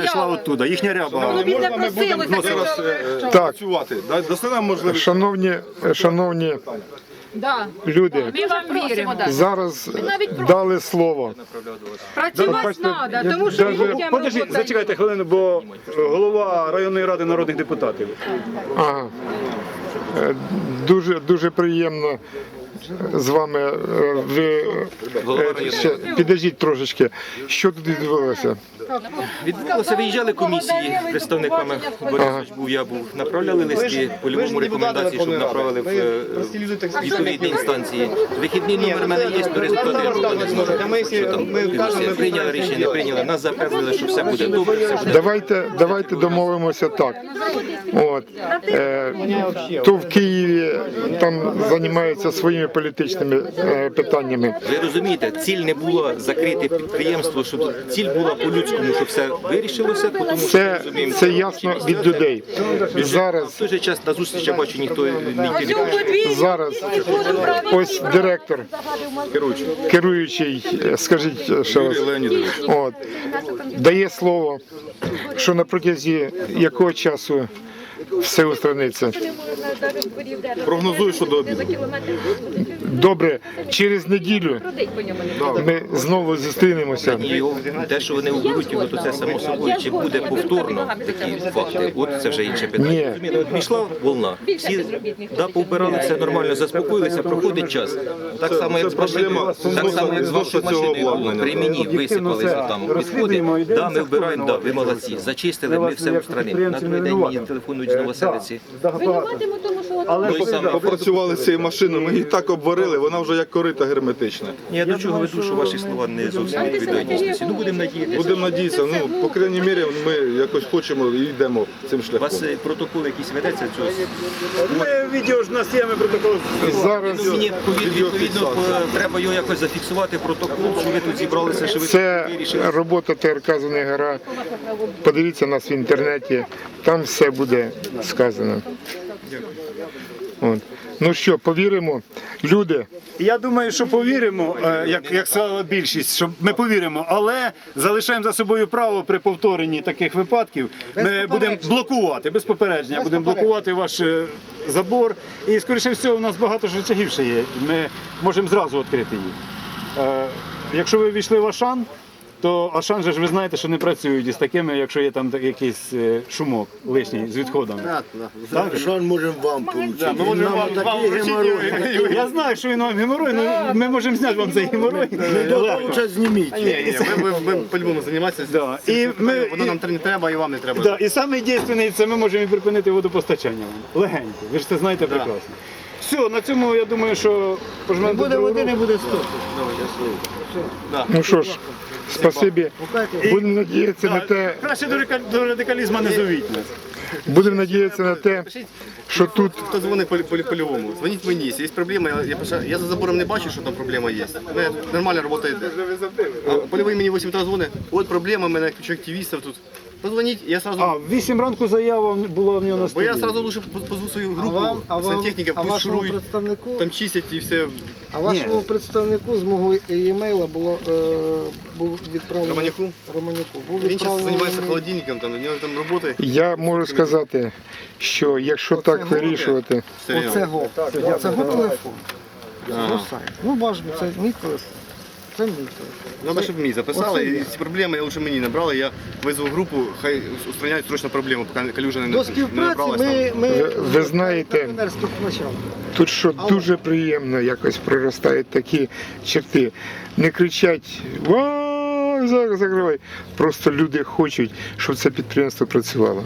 прийшла оттуда, їхня ряба. Ну, зараз е. Так. працювати. Да- Дасте нам можливість. Шановні, шановні Да. люди, Ми вам віримо. зараз дали слово. Працювати треба, тому що Даже- людям Подожди, робота зачекайте хвилину, бо е, голова районної ради народних депутатів. Ага. Е, Дуже дуже приємно з вами. е, Ви е, ще підождіть трошечки. Що тут відбулося? Відбулося, виїжджали комісії представниками Борисович був, я був. Направляли листи по-любому рекомендації, щоб направили в е, відповідні інстанції. Вихідний номер в мене є, то результати я поки не зможу. Що там комісія прийняла рішення, не прийняла. Нас запевнили, що все буде добре, все буде Давайте, давайте домовимося так. От, е, то в Києві там займаються своїми політичними е, питаннями. Ви розумієте, ціль не була закрити підприємство, щоб ціль була по-людському, щоб все вирішилося, тому що Це, розуміємо, це ясно від людей. в Зараз, той же час на зустріч я бачу, ніхто не йти зараз ось директор, керуючий, е, скажіть раз. Юрій Леонідович. От, дає слово, що на протязі якого часу все устраниться. Прогнозую, що до обіду. Добре, через неділю ми знову зустрінемося. Те, що вони уберуть його, то це само собою. Чи буде повторно такі факти? От це вже інше питання. Пішла волна. Всі да, повбирали все нормально, заспокоїлися, проходить час. Так само, як з Проблема машиною, так само, як з вашою машиною При мені висипалися там відходи. Да, ми вбираємо, да, ви молодці. Зачистили, ми все устранили. На другий день мені телефонують Новоселиці. Винуватимо тому, що Ну, і саме. Попрацювали з цією машиною, ми її так обварили, вона вже як корита герметична. Ні, Я до чого веду, що ваші слова не зовсім відповідають дійсності. Ну, будемо надіятися. Будемо надіятися, ну, по крайній мірі, ми якось хочемо і йдемо цим У шляхом. вас е, протокол якийсь ведеться цього? Ми відео ж у нас є, ми протокол. Зараз Ну, мені відповідно, відповідно по- треба його якось зафіксувати протокол, що ви тут зібралися, що ви це тут вирішили. робота ТРК «Зонегора». Подивіться нас в інтернеті, там все буде сказано. От. Ну що, повіримо, люди. Я думаю, що повіримо, е, як, як сказала більшість, що ми повіримо, але залишаємо за собою право при повторенні таких випадків. Ми будемо блокувати без попередження, будемо блокувати ваш е, забор. І скоріше всього, у нас багато рычагів ще є. Ми можемо зразу відкрити їх. Е, Якщо ви війшли в Ашан, то Ашан же ж ви знаєте, що не працюють із такими, якщо є там якийсь е, шумок лишній з відходами. Так, що можемо вам поручити? Ми можемо вам, такий геморрой. Я знаю, що він вам геморой, але ми можемо зняти вам цей геморой. Легко. Лучше зніміть. Ні, ми по-любому займатися. Воно нам не треба і вам не треба. І саме дійсний це ми можемо і припинити водопостачання. Легенько. Ви ж це знаєте прекрасно. Все, на цьому я думаю, що пожмемо Буде води, не буде стоп. Ну що ж, спасибі. Будемо надіятися на те, Краще до, радикалізму не зовіть нас. будемо надіятися на те, що тут Хто дзвонить по, по, по-любому? Дзвоніть мені, якщо є проблема, я, я, пишу- я за забором не бачу, що там проблема є. У мене нормальна робота йде. А Польовий мені 8 разів дзвонить, от проблема, в мене куча активістів тут. Позвоніть, я сразу... А, в 8 ранку заява була в нього на Бо столі. я сразу лучше позву свою групу, А вам- а вам- сантехніка, а пусть вашому шурують, представнику, там чистять і все. а вашому представнику з мого емейла було е, був відправлений Романюку? Романюку. Був Він зараз відправлений займається холодильником, там, у нього там роботи. я можу сказати, що якщо так вирішувати, Серйозно. Оцего. Оцего телефон. Ну, сайт. Ну, бачимо, це мій телефон. Це мій. Треба, щоб мені записали, і ці проблеми я лучше мені набрали, я визву групу, хай устраняють срочно проблему, поки калюжа не, До не співпраці набралась. ми, там. ми ви, ви знаєте, тут що дуже приємно якось проростають такі черти. Не кричать «Ва, за- закривай. Просто люди хочуть, щоб це підприємство працювало.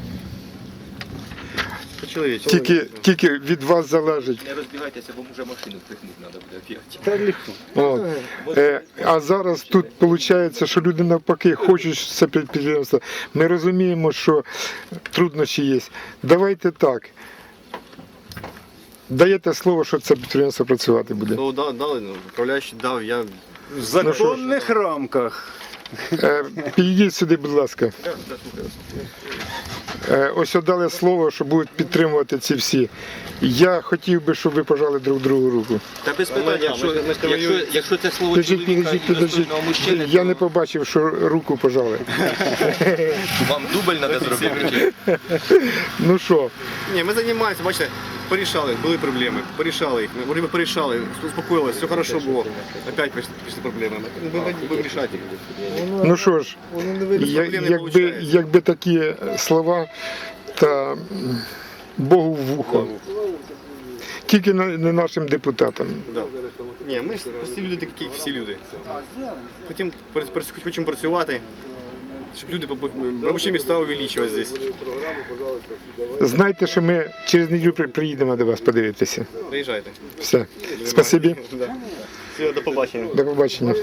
По-чоловічому. Тільки, тільки від вас залежить. Не розбігайтеся, бо може машину впихнути треба буде опять. Та легко. От. Е, а зараз тут виходить, що люди навпаки хочуть що це підприємство. Ми розуміємо, що труднощі є. Давайте так. Даєте слово, що це підприємство працювати буде. Ну, да, дали, ну, управляючий дав, я В законних рамках Е, Підійдіть сюди, будь ласка. Е, Ось дали слово, що будуть підтримувати ці всі. Я хотів би, щоб ви пожали друг другу руку. Та без питання, якщо, якщо, якщо це слово Підождіть, чоловіка підождіть, і підождіть. достойного мужчини, Я то не побачив, що руку пожали. вам дубль треба зробити. Ну що, Ні, ми займаємося, бачите, порішали, були проблеми, порішали їх. Ми порішали, успокоїлися, все хорошо було. Опять пішли, проблеми. Ми будемо рішати їх. ну що ж, я- проблем не якби, получається. якби такі слова та Богу в вухо. Тільки на- не нашим депутатам. Да. Ні, ми ж прості люди такі, як всі люди. Хотім, пр- пр- хочемо працювати, щоб люди робочі міста увеличувати здесь. Знайте, що ми через неділю при- приїдемо до вас подивитися. Приїжджайте. Все. Спасибі. Все, до побачення. До побачення.